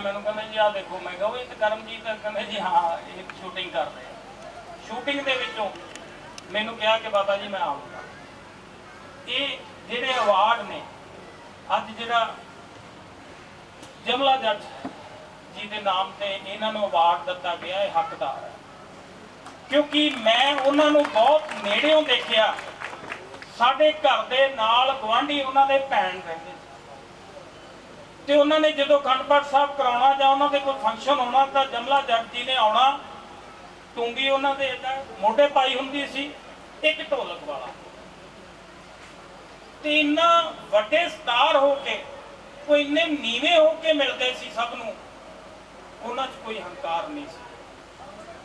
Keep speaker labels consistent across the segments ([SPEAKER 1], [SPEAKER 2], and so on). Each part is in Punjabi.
[SPEAKER 1] ਮੈਨੂੰ ਕਹਿੰਦੇ ਜੀ, ਆਹ ਦੇਖੋ, ਮੈਂ ਕਿਹਾ ਉਹ ਇਹ ਕਰਮਜੀਤ ਆ। ਕਹਿੰਦੇ ਜੀ, ਹਾਂ, ਇਹ ਸ਼ੂਟਿੰਗ ਕਰ ਰਹੇ ਆ ਸ਼ੂਟਿੰਗ ਦੇ ਵਿੱਚੋਂ ਮੈਨੂੰ ਕਿਹਾ ਕਿ ਬਾਬਾ ਜੀ, ਮੈਂ ਆਉਂਗਾ ਇਹ ਜਿਹੜੇ ਅਵਾਰਡ ਨੇ, ਅੱਜ ਜਿਹੜਾ ਜਮਲਾ ਜੱਟ ਜੀ ਦੇ ਨਾਮ ਤੇ ਇਹਨਾਂ ਨੂੰ ਅਵਾਰਡ ਦਿੱਤਾ ਗਿਆ ਇਹ ਹੱਕਦਾਰ ਹੈ ਕਿਉਂਕਿ ਮੈਂ ਉਹਨਾਂ ਨੂੰ ਬਹੁਤ ਨੇੜਿਓਂ ਦੇਖਿਆ, ਸਾਡੇ ਘਰ ਦੇ ਨਾਲ ਗਵਾਂਢੀ ਉਹਨਾਂ ਦੇ ਭੈਣ ਰਹਿੰਦੇ ਤੇ ਉਹਨਾਂ ਨੇ ਜਦੋਂ ਅਖੰਡ ਪਾਠ ਸਾਹਿਬ ਕਰਾਉਣਾ ਜਾਂ ਉਹਨਾਂ ਦੇ ਕੋਈ ਫੰਕਸ਼ਨ ਹੋਣਾ ਤਾਂ ਜਮਲਾ ਜੱਟ ਜੀ ਨੇ ਆਉਣਾ। ਟੁੰਗੀ ਉਹਨਾਂ ਦੇ ਏਦਾਂ ਮੋਢੇ ਪਾਈ ਹੁੰਦੀ ਸੀ, ਇੱਕ ਢੋਲਕ ਵਾਲਾ। ਤੇ ਇੰਨਾ ਵੱਡੇ ਸਟਾਰ ਹੋ ਕੇ ਉਹ ਇੰਨੇ ਨੀਵੇਂ ਹੋ ਕੇ ਮਿਲਦੇ ਸੀ ਸਭ ਨੂੰ, ਉਹਨਾਂ 'ਚ ਕੋਈ ਹੰਕਾਰ ਨਹੀਂ ਸੀ।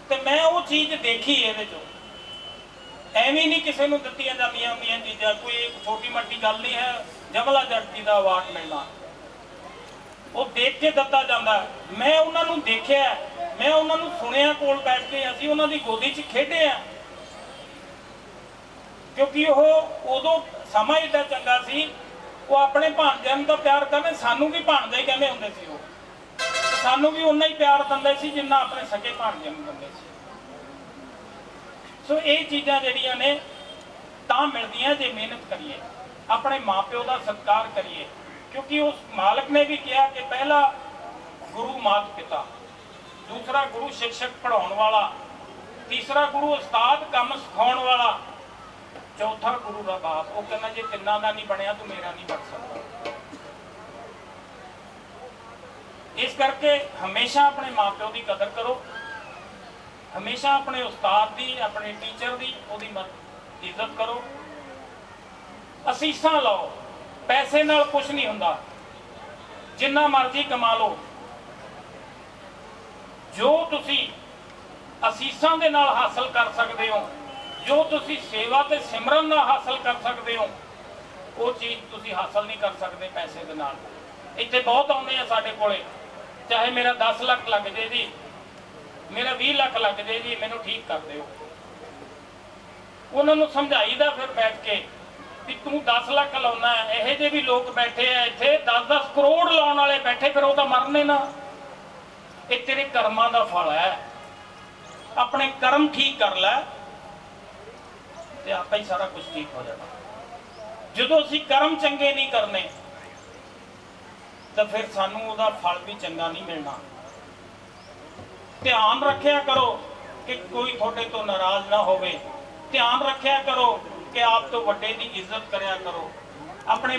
[SPEAKER 1] ਤੇ ਮੈਂ ਉਹ ਚੀਜ਼ ਦੇਖੀ ਇਹਦੇ 'ਚੋਂ। ਐਵੇਂ ਨਹੀਂ ਕਿਸੇ ਨੂੰ ਦਿੱਤੀਆਂ ਜਾਂਦੀਆਂ ਹੁੰਦੀਆਂ ਚੀਜ਼ਾਂ, ਕੋਈ ਇੱਕ ਛੋਟੀ ਮੱਟੀ ਗੱਲ ਨਹੀਂ ਹੈ, ਜਮਲਾ ਜੱਟ ਜੀ ਦਾ ਅਵਾਰਡ ਮਿਲਣਾ। ਉਹ ਦੇਖ ਕੇ ਦਿੱਤਾ ਜਾਂਦਾ ਮੈਂ ਉਹਨਾਂ ਨੂੰ ਦੇਖਿਆ ਮੈਂ ਉਹਨਾਂ ਨੂੰ ਸੁਣਿਆ ਕੋਲ ਬੈਠ ਕੇ। ਅਸੀਂ ਉਹਨਾਂ ਦੀ ਗੋਦੀ 'ਚ ਖੇਡੇ ਆ ਕਿਉਂਕਿ ਉਹ ਉਦੋਂ ਸਮਾਂ ਏਡਾ ਚੰਗਾ ਸੀ। ਉਹ ਆਪਣੇ ਭਾਣਜਿਆਂ ਨੂੰ ਤਾਂ ਪਿਆਰ ਕਰਨੇ ਸਾਨੂੰ ਵੀ ਭਾਣਜਾ ਕਹਿੰਦੇ ਹੁੰਦੇ ਸੀ ਉਹ। ਸਾਨੂੰ ਵੀ ਉਨਾ ਹੀ ਪਿਆਰ ਦਿੰਦੇ ਸੀ ਜਿੰਨਾ ਆਪਣੇ ਸਕੇ ਭਾਣਜਿਆਂ ਨੂੰ ਦਿੰਦੇ ਸੀ। ਸੋ ਇਹ ਚੀਜ਼ਾਂ ਜਿਹੜੀਆਂ ਨੇ ਤਾਂ ਮਿਲਦੀਆਂ ਜੇ ਮਿਹਨਤ ਕਰੀਏ। ਆਪਣੇ ਮਾਪਿਓ ਦਾ ਸਤਿਕਾਰ ਕਰੀਏ। ਕਿਉਂਕਿ ਉਸ ਮਾਲਕ ਨੇ ਵੀ ਕਿਹਾ ਕਿ ਪਹਿਲਾ ਗੁਰੂ ਮਾਤ ਪਿਤਾ, ਦੂਸਰਾ ਗੁਰੂ ਸ਼ਿਕਸ਼ਕ ਪੜਾਉਣ ਵਾਲਾ, ਤੀਸਰਾ ਗੁਰੂ ਉਸਤਾਦ ਕੰਮ ਸਿਖਾਉਣ ਵਾਲਾ, ਚੌਥਾ ਗੁਰੂ ਦਾ ਬਾਪ। ਉਹ ਕਹਿੰਦਾ, ਜੇ ਤਿੰਨਾਂ ਦਾ ਨਹੀਂ ਬਣਿਆ ਤੂੰ ਮੇਰਾ ਨਹੀਂ ਬਣ ਸਕਦਾ। ਇਸ ਕਰਕੇ ਹਮੇਸ਼ਾ ਆਪਣੇ ਮਾਪਿਓ ਦੀ ਕਦਰ ਕਰੋ। ਹਮੇਸ਼ਾ ਆਪਣੇ ਉਸਤਾਦ ਦੀ, ਆਪਣੇ ਟੀਚਰ ਦੀ, ਉਹਦੀ ਮਤ ਇੱਜ਼ਤ ਕਰੋ। ਅਸੀਸਾਂ ਲਓ। ਪੈਸੇ ਨਾਲ ਕੁਝ ਨਹੀਂ ਹੁੰਦਾ। ਜਿੰਨਾ ਮਰਜ਼ੀ ਕਮਾ ਲਓ। ਜੋ ਤੁਸੀਂ ਅਸੀਸਾਂ ਦੇ ਨਾਲ ਹਾਸਲ ਕਰ ਸਕਦੇ ਹੋ, ਜੋ ਤੁਸੀਂ ਸੇਵਾ ਤੇ ਸਿਮਰਨ ਨਾਲ ਹਾਸਲ ਕਰ ਸਕਦੇ ਹੋ, ਉਹ ਚੀਜ਼ ਤੁਸੀਂ ਹਾਸਲ ਨਹੀਂ ਕਰ ਸਕਦੇ ਪੈਸੇ ਦੇ ਨਾਲ। ਇੱਥੇ ਬਹੁਤ ਆਉਂਦੇ ਆ ਸਾਡੇ ਕੋਲੇ। ਚਾਹੇ ਮੇਰਾ 10 ਲੱਖ ਲੱਗ ਜੇ ਜੀ, ਮੇਰਾ 20 ਲੱਖ ਲੱਗ ਜੇ ਜੀ, ਮੈਨੂੰ ਠੀਕ ਕਰ ਦਿਓ। ਉਹਨਾਂ ਨੂੰ ਸਮਝਾਈਦਾ ਫਿਰ ਬੈਠ ਕੇ। ਤੂੰ 10 ਲੱਖ ਲਾਉਣਾ ਇਹੋ ਜਿਹੇ ਵੀ ਲੋਕ ਬੈਠੇ ਆ, ਇੱਥੇ 10-10 ਕਰੋੜ ਲਾਉਣ ਵਾਲੇ ਬੈਠੇ, ਫਿਰ ਉਹ ਤਾਂ ਮਰਨੇ ਨਾ। ਇਹ ਤੇਰੇ ਕਰਮਾਂ ਦਾ ਫਲ ਹੈ। ਆਪਣੇ ਕਰਮ ਠੀਕ ਕਰ ਲੈ, ਤੇ ਆਪੇ ਹੀ ਸਾਰਾ ਕੁਝ ਠੀਕ ਹੋ ਜਾਣਾ। ਜਦੋਂ ਅਸੀਂ ਕਰਮ ਚੰਗੇ ਨਹੀਂ ਕਰਨੇ, ਤਾਂ ਫਿਰ ਸਾਨੂੰ ਉਹਦਾ ਫਲ ਵੀ ਚੰਗਾ ਨਹੀਂ ਮਿਲਣਾ। ਧਿਆਨ ਰੱਖਿਆ ਕਰੋ ਕਿ ਕੋਈ ਤੁਹਾਡੇ ਤੋਂ ਨਾਰਾਜ਼ ਨਾ ਹੋਵੇ। ਧਿਆਨ ਰੱਖਿਆ ਕਰੋ ਕਿ ਆਪ ਤੋਂ ਵੱਡੇ ਦੀ ਇੱਜ਼ਤ ਕਰਿਆ ਕਰੋ। ਆਪਣੇ